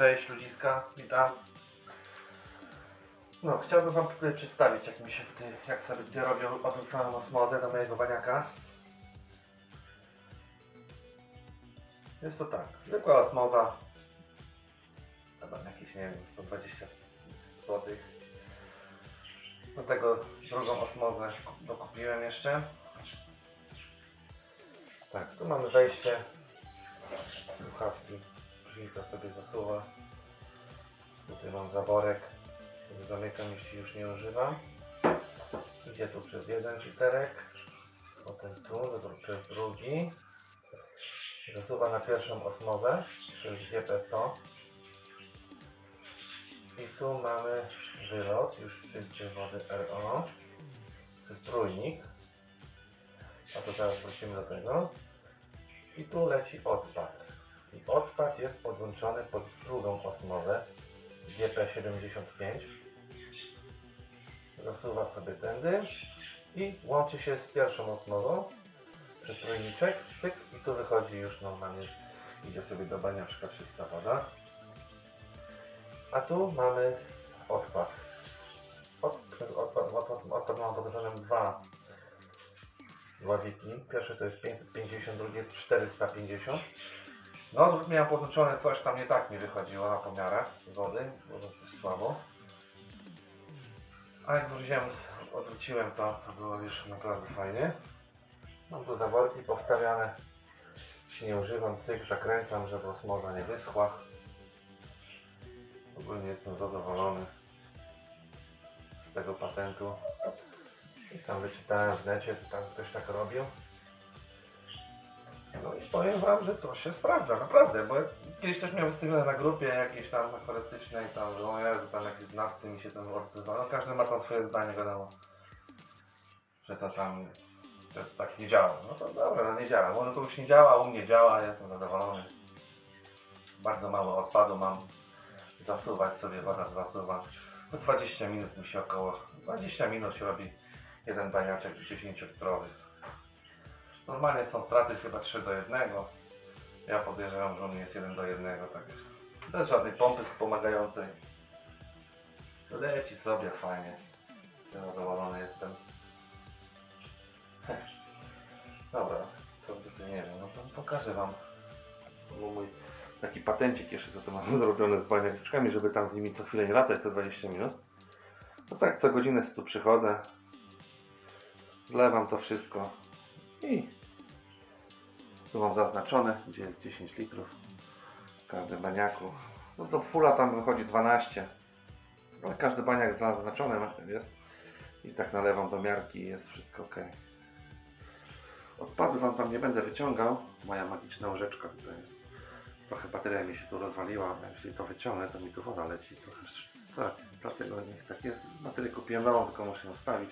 Cześć ludziska, witam. No, chciałbym wam tutaj przedstawić, jak mi się tutaj, jak sobie tutaj robię odwróconą osmozę do mojego baniaka. Jest to tak, zwykła osmoza. Chyba jakieś, nie wiem, 120 zł. Do tego drugą osmozę dokupiłem jeszcze. Tak, tu mamy wejście. Słuchawki. Różnica sobie zasuwa. Tutaj mam zaworek. który Zamykam jeśli już nie używam. Idzie tu przez jeden literek. Potem tu, przez drugi. Zasuwa na pierwszą osmozę przez GP100. I tu mamy wylot już czystej wody RO przez trójnik. A to teraz wrócimy do tego. I tu leci odpad. I odpad jest podłączony pod drugą osmowę GP75. Zasuwa sobie tędy i łączy się z pierwszą osmową przez trójniczek, pyk, i tu wychodzi już normalnie, idzie sobie do baniaczka czysta woda. A tu mamy odpad. Od, odpad, odpad, odpad mam dwa ławiki. Pierwszy to jest 550, drugi jest 450. No, miałem podłączone, coś tam nie tak mi wychodziło na pomiarach wody, było coś słabo. A jak wróciłem, odwróciłem to, to było już naprawdę fajnie. Mam tu zaworki powstawiane. Jeśli nie używam, cyk, zakręcam, żeby osmoza nie wyschła. Ogólnie jestem zadowolony z tego patentu. I tam wyczytałem w necie, tam ktoś tak robił. No i powiem wam, że to się sprawdza, naprawdę, bo kiedyś też miałem wystawione na grupie jakiejś tam akorystycznej, tam, że o Jezu, tam jakieś znawcy mi się tam odzywają. No każdy ma tam swoje zdanie, wiadomo, że to tam, że to tak nie działa. No to dobra, no nie działa. Może to już nie działa, u mnie działa, jestem zadowolony. Bardzo mało odpadu mam, zasuwać sobie, woda zasuwa. No 20 minut mi się około, 20 minut się robi jeden baniaczek 10-litrowy. Normalnie są straty chyba 3 do 1. Ja podejrzewam, że mnie jest 1 do 1, tak. Bez żadnej pompy wspomagającej. Leci sobie fajnie. Ja zadowolony jestem. Dobra, co by tu nie wiem, no to pokażę wam. Był mój taki patencik jeszcze, co to mam zrobione z baniaczkami, żeby tam z nimi co chwilę nie latać, co 20 minut. No tak, co godzinę tu przychodzę. Zlewam to wszystko. I tu mam zaznaczone, gdzie jest 10 litrów w każdym baniaku. No to fula tam wychodzi 12. Ale każdy baniak zaznaczony jest. I tak nalewam do miarki i jest wszystko ok. Odpadu wam tam nie będę wyciągał. Moja magiczna łyżeczka tutaj jest. Trochę bateria mi się tu rozwaliła. Jeśli to wyciągnę, to mi tu woda leci. Trochę tak, dlatego niech tak jest. Baterię kupiłem nową, tylko muszę ją stawić.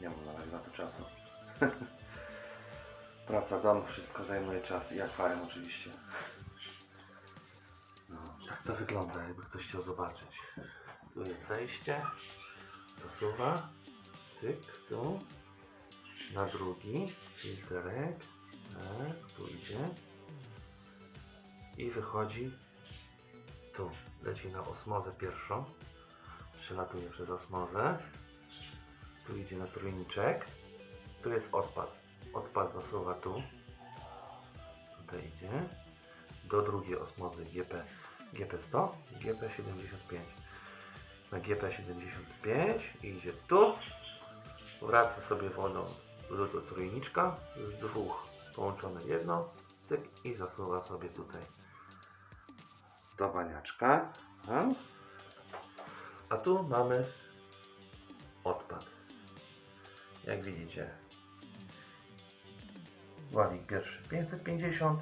Nie mam na razie na to czasu. Praca, dom, wszystko zajmuje czas i akwarium oczywiście. No, tak to wygląda, jakby ktoś chciał zobaczyć. Tu jest wejście, zasuwa, cyk, tu, na drugi, filterek, tak, tu idzie i wychodzi tu, leci na osmozę pierwszą, przelatuje przez osmozę, tu idzie na trójniczek, tu jest odpad. Odpad zasuwa tu. Tutaj idzie. Do drugiej osmozy GP, GP100 i GP75. Na GP75 idzie tu. Wraca sobie wodą do, trójniczka. Z dwóch połączone jedno. Cyk i zasuwa sobie tutaj do baniaczka. A tu mamy odpad. Jak widzicie, Władzik pierwszy 550,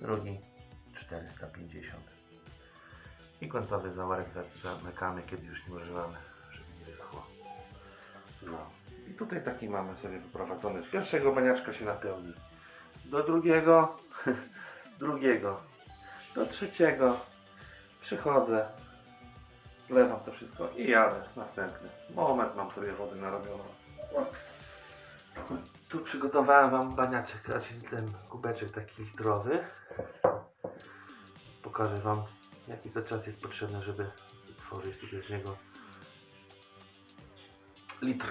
drugi 450. I końcowy zawarek za- zamykamy, kiedy już nie używamy, żeby nie wyschło. No. I tutaj taki mamy sobie wyprowadzony. Z pierwszego baniaczka się napełni. Do drugiego, drugiego, do trzeciego. Przychodzę, wlewam to wszystko i jadę. Następny. Moment mam sobie wody narobioną. Tu przygotowałem wam baniaczek, raczej ten kubeczek taki litrowy. Pokażę Wam, jaki to czas jest potrzebny, żeby tworzyć tutaj z niego litr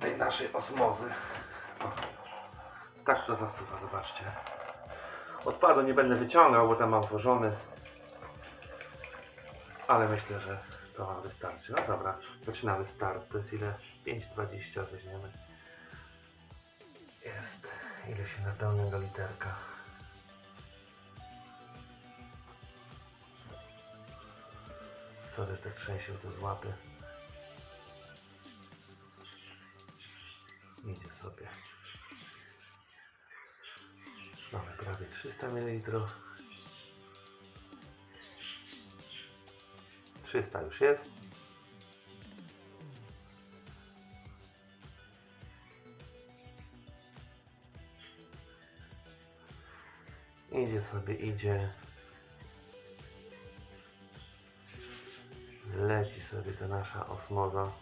tej naszej osmozy. O, tak to zasuwa, zobaczcie. Odpadu nie będę wyciągał, bo tam mam włożony. Ale myślę, że to wystarczy. No dobra, zaczynamy start. To jest ile? 5,20 weźmiemy. Ile się napełnia do literka? Sorry, tak trzęsie to z łapy. Idzie sobie. Mamy prawie 300 ml. 300 już jest. Idzie sobie, idzie. Leci sobie ta nasza osmoza.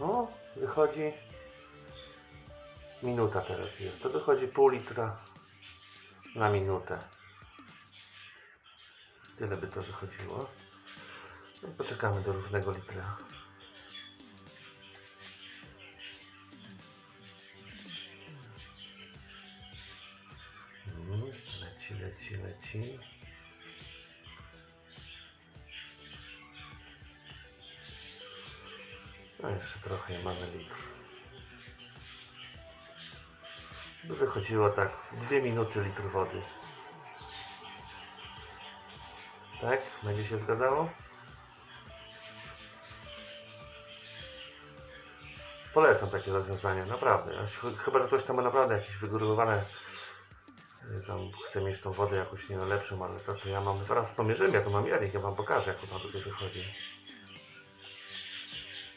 No, wychodzi minuta teraz jest. To wychodzi pół litra na minutę. Tyle by to wychodziło. Poczekamy do równego litra. Mm, Leci, leci, leci. No jeszcze trochę i mamy litr. Wychodziło tak 2 minuty litr wody. Tak? Będzie się zgadzało? Polecam takie rozwiązanie, naprawdę. Chyba, że ktoś tam ma naprawdę jakieś wygórowane y, tam chce mieć tą wodę jakoś nie lepszą, ale to co ja mam, zaraz pomierzymy, ja to mam jarek, ja wam pokażę jak to tutaj wychodzi.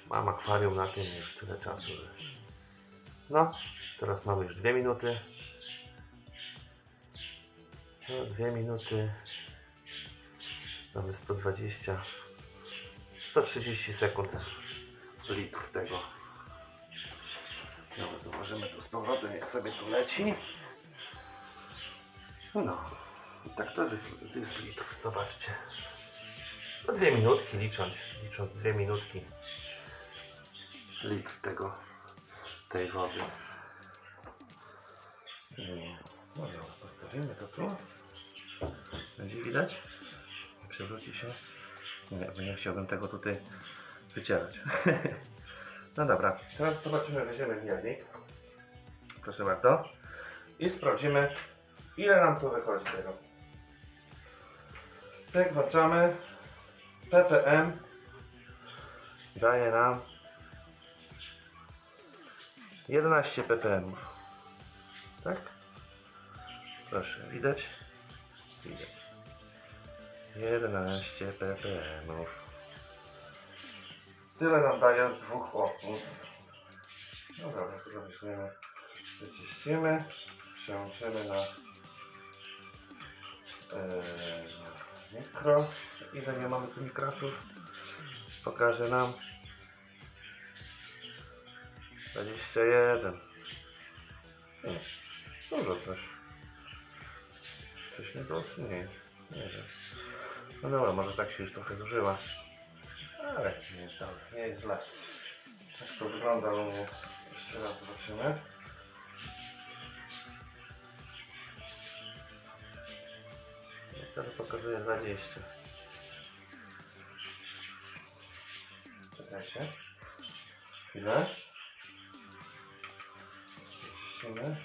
Mam akwarium na tym już tyle czasu, że... No, teraz mamy już dwie minuty. No, dwie minuty. Mamy 120. 130 sekund. Litr tego. No, zobaczymy to z powrotem, jak sobie tu leci. No, i tak to jest, jest litr, zobaczcie. No dwie minutki licząc, licząc dwie minutki. Litr tego, tej wody. Dobra, postawimy to tu. Będzie widać? Przewróci się. Nie, bo nie chciałbym tego tutaj wycierać. no dobra, teraz zobaczymy, weźmiemy miernik. Proszę bardzo. I sprawdzimy, ile nam tu wychodzi tego. Tak włączamy. ppm daje nam 11 ppm. Tak? Proszę, widać? Widać. 11 ppm. Tyle nam daje dwóch. No dobra, to weźmiemy, wyczyścimy, przełączymy na, na mikro. Ile nie mamy tu mikrosów? Pokaże nam. 21. Nie, dużo też. Coś nie było, nie? Nie wiem. No dobra, może tak się już trochę zużyła. Ale nie jest dobrze, nie jest źle. To wygląda u mnie? Jeszcze raz zobaczymy. Teraz pokazuje 20. Czekajcie. Chwilę. Tutaj.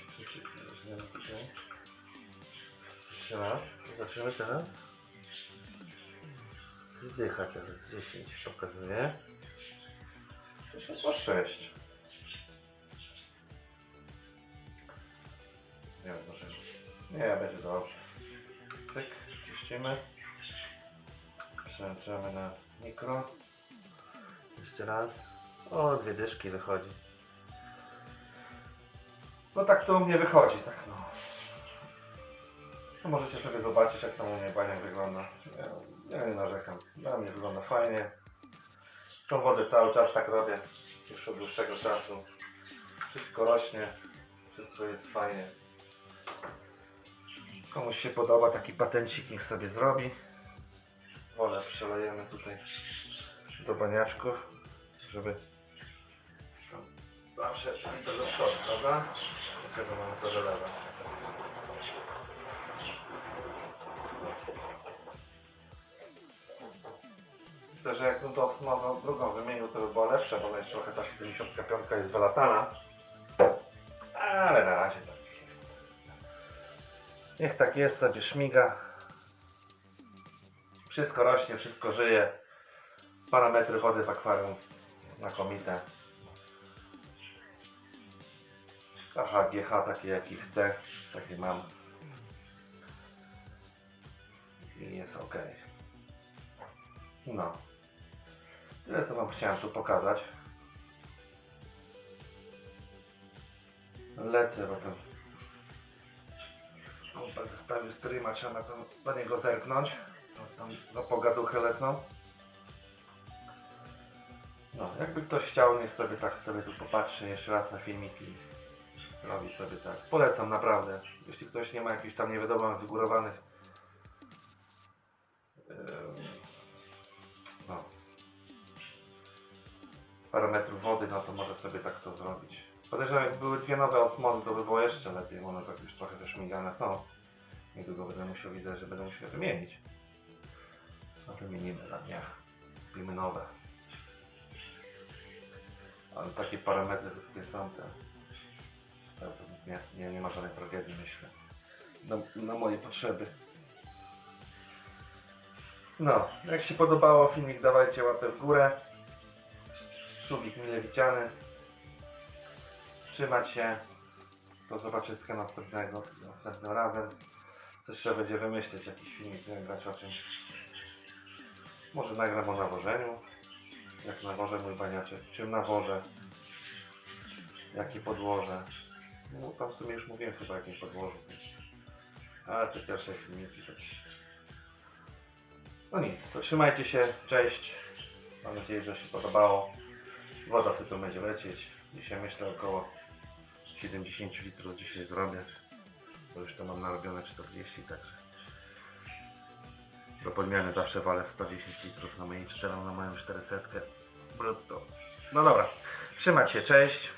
Jeszcze raz. Zobaczymy teraz. Zdycha teraz 10 pokazuje. Jeszcze po 6. Nie może. Nie, będzie dobrze. Cyk, czyścimy. Przełączamy na mikro. Jeszcze raz. O, dwie dyszki wychodzi. No tak to u mnie wychodzi, tak no. To możecie sobie zobaczyć jak to u mnie baniak wygląda. Ja, nie narzekam. Dla mnie wygląda fajnie. Tą wodę cały czas tak robię. Już od dłuższego czasu. Wszystko rośnie. Wszystko jest fajnie. Komuś się podoba taki patencik, niech sobie zrobi. Wolę przelejemy tutaj do baniaczków, żeby zawsze do przodu, prawda? Dlatego mamy to dolewać. Myślę, że jakbym to osmową drugą wymienił, to by było lepsze, bo jest trochę ta 75 jest wylatana. Ale na razie tak jest. Niech tak jest, sobie szmiga. Wszystko rośnie, wszystko żyje. Parametry wody w akwarium znakomite. Aha, GH takie jaki chcę, takie mam. I jest ok. No. Tyle co wam chciałem tu pokazać. Lecę, bo tam kumpel wystawił streama, trzeba na, to, na niego zerknąć. No, tam na pogaduchę lecą. No, jakby ktoś chciał, niech sobie tak sobie tu popatrzy jeszcze raz na filmik i robi sobie tak. Polecam naprawdę. Jeśli ktoś nie ma jakichś tam nie wygórowanych parametrów wody, no to może sobie tak to zrobić. Podejrzewam, jak były dwie nowe osmozy, to by było jeszcze lepiej, bo one tak już trochę zaszmigane są. Niedługo będę musiał, widzę, że będę musiał wymienić. No wymienimy na dniach. Kupimy nowe. Ale takie parametry tutaj są te. Nie, nie, nie ma żadnej tragedii, myślę. Na, na moje potrzeby. No, jak się podobało filmik, dawajcie łapę w górę. Subik mile widziany. Trzymać się. Do zobaczyska następnego, następnym razem. Coś trzeba będzie wymyślić, jakiś filmik, nagrać o czymś. Może nagram o nawożeniu. Jak nawożę mój baniaczek. Czym nawożę. Jakie podłoże. No tam w sumie już mówiłem chyba o jakim podłożu. Ale te pierwsze filmiki to... No nic, to trzymajcie się, cześć. Mam nadzieję, że się podobało. Woda sobie tu będzie lecieć. Dzisiaj myślę około 70 litrów dzisiaj zrobię. Bo już to mam narobione 40, także do podmiany zawsze walę 110 litrów na moją 4, na moją 400 brutto. No dobra, trzymać się, cześć.